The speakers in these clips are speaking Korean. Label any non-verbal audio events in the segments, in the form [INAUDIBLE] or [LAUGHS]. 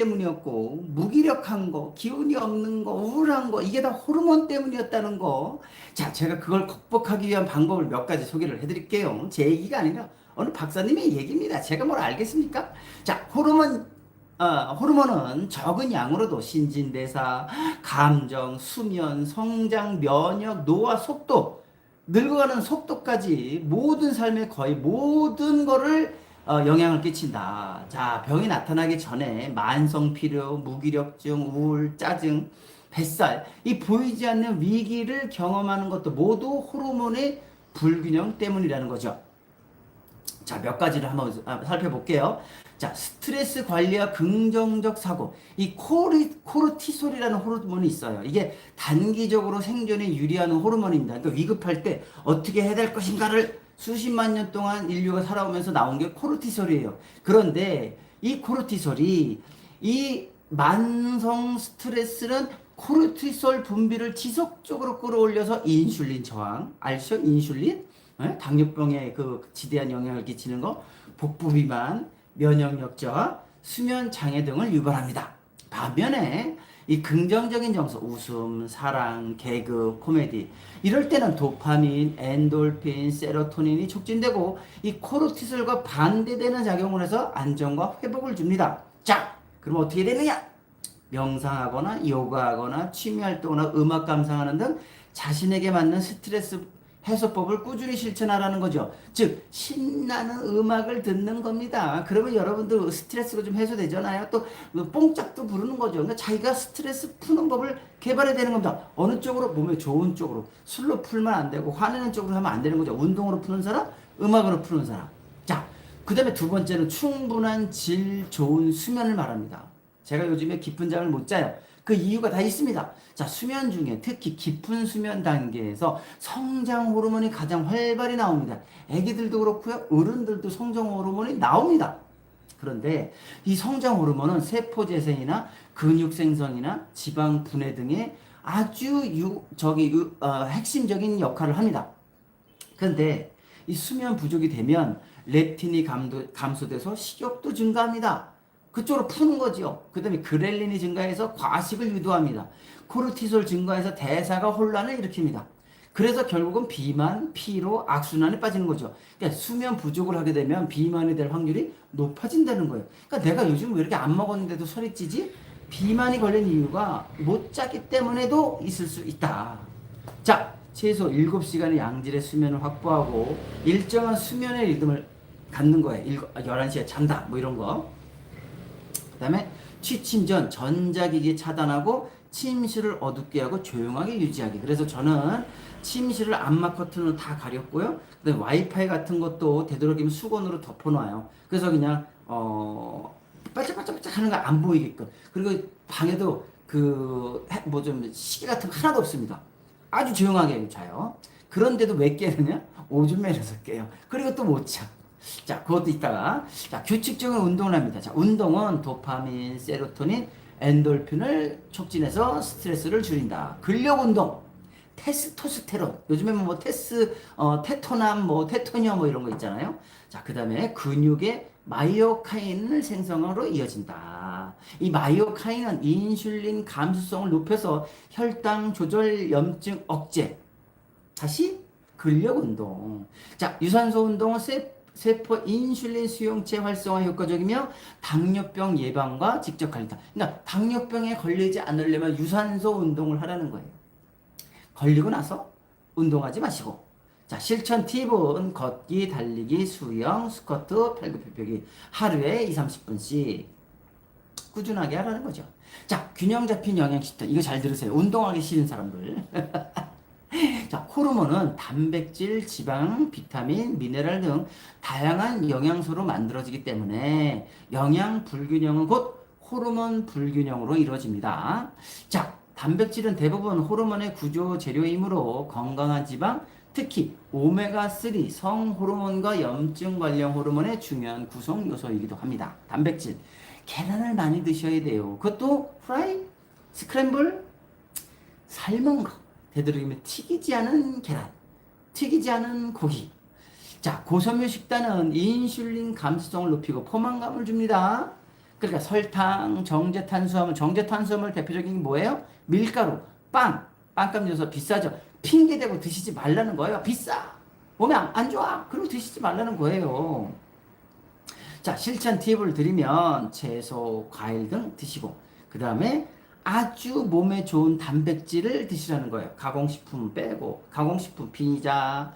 때문이었고 무기력한 거, 기운이 없는 거, 우울한 거 이게 다 호르몬 때문이었다는 거. 자, 제가 그걸 극복하기 위한 방법을 몇 가지 소개를 해드릴게요. 제 얘기가 아니라 어느 박사님의 얘기입니다. 제가 뭘 알겠습니까? 자, 호르몬 어, 호르몬은 적은 양으로도 신진대사, 감정, 수면, 성장, 면역, 노화 속도, 늙어가는 속도까지 모든 삶의 거의 모든 거를 어, 영향을 끼친다. 자, 병이 나타나기 전에 만성 피로, 무기력증, 우울, 짜증, 뱃살, 이 보이지 않는 위기를 경험하는 것도 모두 호르몬의 불균형 때문이라는 거죠. 자, 몇 가지를 한번 아, 살펴볼게요. 자, 스트레스 관리와 긍정적 사고. 이 코리, 코르티솔이라는 호르몬이 있어요. 이게 단기적으로 생존에 유리한 호르몬입니다. 그러니까 위급할 때 어떻게 해야 될 것인가를 수십만 년 동안 인류가 살아오면서 나온 게 코르티솔이에요. 그런데 이 코르티솔이 이 만성 스트레스는 코르티솔 분비를 지속적으로 끌어올려서 인슐린 저항, 알죠? 인슐린? 예? 당뇨병에 그 지대한 영향을 끼치는 거, 복부 비만, 면역력 저하, 수면 장애 등을 유발합니다. 반면에 이 긍정적인 정서, 웃음, 사랑, 개그, 코미디 이럴 때는 도파민, 엔돌핀, 세로토닌이 촉진되고 이 코르티솔과 반대되는 작용을 해서 안정과 회복을 줍니다. 자, 그럼 어떻게 되느냐? 명상하거나 요가하거나 취미 활동이나 음악 감상하는 등 자신에게 맞는 스트레스 해소법을 꾸준히 실천하라는 거죠. 즉 신나는 음악을 듣는 겁니다. 그러면 여러분들 스트레스가 좀 해소되잖아요. 또 뽕짝도 부르는 거죠. 그러니까 자기가 스트레스 푸는 법을 개발해야 되는 겁니다. 어느 쪽으로 몸에 좋은 쪽으로 술로 풀면 안 되고 화내는 쪽으로 하면 안 되는 거죠. 운동으로 푸는 사람, 음악으로 푸는 사람. 자, 그다음에 두 번째는 충분한 질 좋은 수면을 말합니다. 제가 요즘에 깊은 잠을 못 자요. 그 이유가 다 있습니다. 자, 수면 중에 특히 깊은 수면 단계에서 성장 호르몬이 가장 활발히 나옵니다. 아기들도 그렇고요. 어른들도 성장 호르몬이 나옵니다. 그런데 이 성장 호르몬은 세포 재생이나 근육 생성이나 지방 분해 등의 아주 유, 저기 유, 어, 핵심적인 역할을 합니다. 그런데 이 수면 부족이 되면 렙틴이 감소돼서 식욕도 증가합니다. 그쪽으로 푸는 거죠. 그 다음에 그렐린이 증가해서 과식을 유도합니다. 코르티솔 증가해서 대사가 혼란을 일으킵니다. 그래서 결국은 비만, 피로, 악순환에 빠지는 거죠. 그러니까 수면 부족을 하게 되면 비만이 될 확률이 높아진다는 거예요. 그러니까 내가 요즘 왜 이렇게 안 먹었는데도 소리 찌지? 비만이 걸린 이유가 못 자기 때문에도 있을 수 있다. 자, 최소 7시간의 양질의 수면을 확보하고 일정한 수면의 리듬을 갖는 거예요. 11시에 잔다. 뭐 이런 거. 그다음에 취침 전 전자기기 차단하고 침실을 어둡게 하고 조용하게 유지하기. 그래서 저는 침실을 암막 커튼으로 다 가렸고요. 그다음에 와이파이 같은 것도 되도록이면 수건으로 덮어놔요. 그래서 그냥 어 반짝반짝반짝 하는 거 안 보이게끔. 그리고 방에도 그 뭐 좀 시계 같은 거 하나도 없습니다. 아주 조용하게 자요. 그런데도 왜 깨느냐? 오줌 매려서 깨요. 그리고 또 못 자. 자, 그것도 있다가 자, 규칙적인 운동을 합니다. 자, 운동은 도파민, 세로토닌, 엔돌핀을 촉진해서 스트레스를 줄인다. 근력 운동, 테스토스테론. 요즘에 뭐 테스 어 테토남 뭐 테토니어 뭐 이런 거 있잖아요. 자, 그 다음에 근육의 마이오카인을 생성으로 이어진다. 이 마이오카인은 인슐린 감수성을 높여서 혈당 조절 염증 억제. 다시 근력 운동. 자, 유산소 운동은 세 세포 인슐린 수용체 활성화 효과적이며 당뇨병 예방과 직접 관리다. 그러니까 당뇨병에 걸리지 않으려면 유산소 운동을 하라는 거예요. 걸리고 나서 운동하지 마시고. 자, 실천 팁은 걷기, 달리기, 수영, 스쿼트, 팔굽혀펴기 하루에 2, 30분씩 꾸준하게 하라는 거죠. 자, 균형 잡힌 영양 식단. 이거 잘 들으세요. 운동하기 싫은 사람들. [LAUGHS] 자, 호르몬은 단백질, 지방, 비타민, 미네랄 등 다양한 영양소로 만들어지기 때문에 영양 불균형은 곧 호르몬 불균형으로 이루어집니다. 자, 단백질은 대부분 호르몬의 구조 재료이므로 건강한 지방, 특히 오메가3 성호르몬과 염증 관련 호르몬의 중요한 구성 요소이기도 합니다. 단백질. 계란을 많이 드셔야 돼요. 그것도 프라이, 스크램블, 삶은 거. 되도록이면 튀기지 않은 계란, 튀기지 않은 고기. 자, 고섬유 식단은 인슐린 감수성을 높이고 포만감을 줍니다. 그러니까 설탕, 정제 탄수화물, 정제 탄수화물 대표적인 게 뭐예요? 밀가루, 빵, 빵값 요소 비싸죠. 핑계 대고 드시지 말라는 거예요. 비싸. 몸에 안, 안 좋아. 그리고 드시지 말라는 거예요. 자, 실천 팁을 드리면 채소, 과일 등 드시고 그 다음에 아주 몸에 좋은 단백질을 드시라는 거예요. 가공식품 빼고 가공식품 피자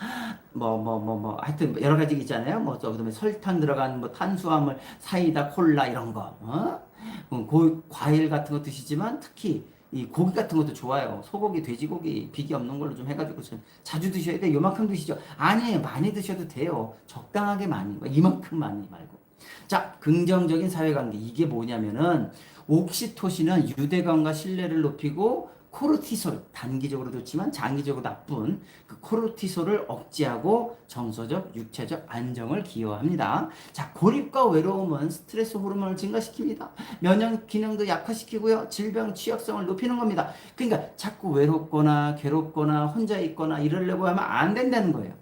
뭐 뭐 뭐 뭐 하여튼 여러 가지 있잖아요. 뭐 저 그 다음에 설탕 들어간 뭐 탄수화물, 사이다, 콜라 이런 거. 어? 음, 고, 과일 같은 거 드시지만 특히 이 고기 같은 것도 좋아요. 소고기, 돼지고기, 비계 없는 걸로 좀 해가지고 좀 자주 드셔야 돼. 요만큼 드시죠. 아니에요. 많이 드셔도 돼요. 적당하게 많이. 뭐 이만큼 많이 말고. 자, 긍정적인 사회관계. 이게 뭐냐면은, 옥시토신은 유대감과 신뢰를 높이고, 코르티솔, 단기적으로 좋지만 장기적으로 나쁜 그 코르티솔을 억제하고 정서적, 육체적 안정을 기여합니다. 자, 고립과 외로움은 스트레스 호르몬을 증가시킵니다. 면역 기능도 약화시키고요. 질병 취약성을 높이는 겁니다. 그러니까 자꾸 외롭거나 괴롭거나 혼자 있거나 이러려고 하면 안 된다는 거예요.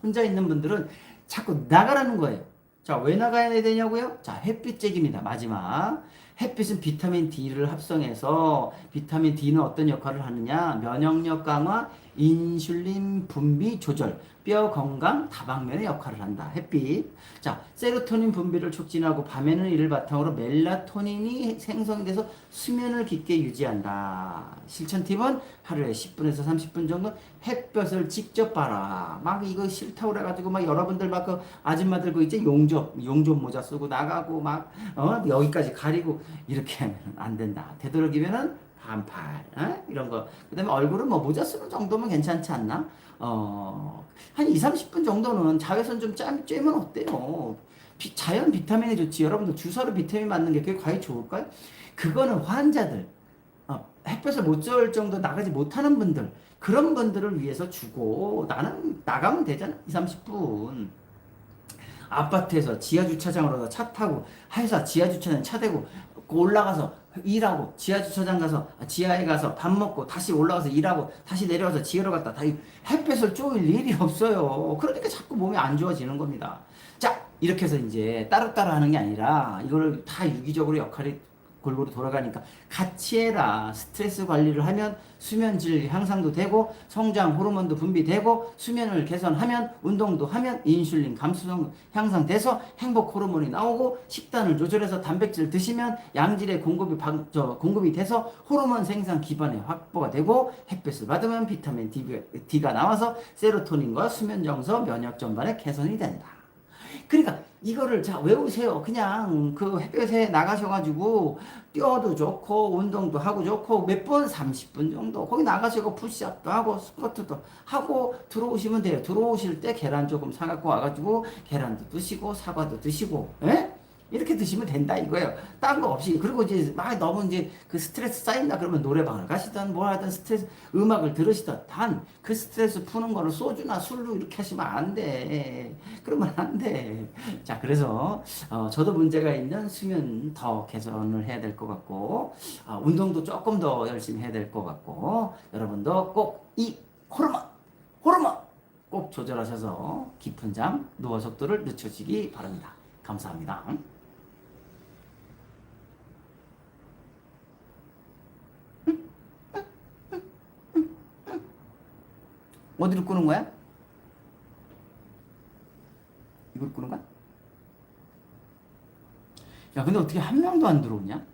혼자 있는 분들은 자꾸 나가라는 거예요. 자, 왜 나가야 되냐고요? 자, 햇빛 쬐기입니다. 마지막. 햇빛은 비타민 D를 합성해서 비타민 D는 어떤 역할을 하느냐? 면역력 강화, 인슐린 분비 조절, 뼈 건강, 다방면의 역할을 한다. 햇빛. 자, 세로토닌 분비를 촉진하고 밤에는 이를 바탕으로 멜라토닌이 생성이 돼서 수면을 깊게 유지한다. 실천 팁은 하루에 10분에서 30분 정도 햇볕을 직접 봐라. 막 이거 싫다고 그래가지고 막 여러분들 막 그 아줌마들 그 이제 용접 용접 모자 쓰고 나가고 막 어? 여기까지 가리고 이렇게 하면 안 된다. 되도록이면은 반팔 어? 이런 거. 그 다음에 얼굴은 뭐 모자 쓰는 정도면 괜찮지 않나? 어, 한 2, 30분 정도는 자외선 좀 쬐, 쬐면 어때요? 비- 자연 비타민이 좋지. 여러분들 주사로 비타민 맞는 게 그게 과연 좋을까요? 그거는 환자들, 어, 햇볕을 못 쬐을 정도 나가지 못하는 분들, 그런 분들을 위해서 주고 나는 나가면 되잖아. 2, 30분. 아파트에서 지하 주차장으로 차 타고 회사 지하 주차장 차 대고 올라가서 일하고 지하 주차장 가서 아, 지하에 가서 밥 먹고 다시 올라가서 일하고 다시 내려와서 지하로 갔다 다이 햇볕을 쪼일 일이 없어요. 그러니까 자꾸 몸이 안 좋아지는 겁니다. 자 이렇게 해서 이제 따로따로 하는 게 아니라 이걸 다 유기적으로 역할이 골고루 돌아가니까 같이 해라. 스트레스 관리를 하면 수면 질 향상도 되고 성장 호르몬도 분비되고 수면을 개선하면 운동도 하면 인슐린 감수성 향상돼서 행복 호르몬이 나오고 식단을 조절해서 단백질 드시면 양질의 공급이 방, 저, 공급이 돼서 호르몬 생산 기반의 확보가 되고 햇볕을 받으면 비타민 D, D가 나와서 세로토닌과 수면 정서 면역 전반의 개선이 된다. 그러니까 이거를 자 외우세요. 그냥 그 햇볕에 나가셔가지고 뛰어도 좋고 운동도 하고 좋고 몇 번 30분 정도 거기 나가시고 푸시업도 하고 스쿼트도 하고 들어오시면 돼요. 들어오실 때 계란 조금 사갖고 와가지고 계란도 드시고 사과도 드시고 예? 이렇게 드시면 된다 이거예요. 딴 거 없이 그리고 이제 막 너무 이제 그 스트레스 쌓인다 그러면 노래방을 가시든 뭘 하든 스트레스 음악을 들으시든 단 그 스트레스 푸는 거를 소주나 술로 이렇게 하시면 안 돼. 그러면 안 돼. 자 그래서 어, 저도 문제가 있는 수면 더 개선을 해야 될 것 같고 어, 운동도 조금 더 열심히 해야 될 것 같고 여러분도 꼭 이 호르몬 호르몬 꼭 조절하셔서 깊은 잠 노화 속도를 늦추시기 바랍니다. 감사합니다. 어디로 끄는 거야? 이걸 끄는 거야? 야, 근데 어떻게 한 명도 안 들어오냐?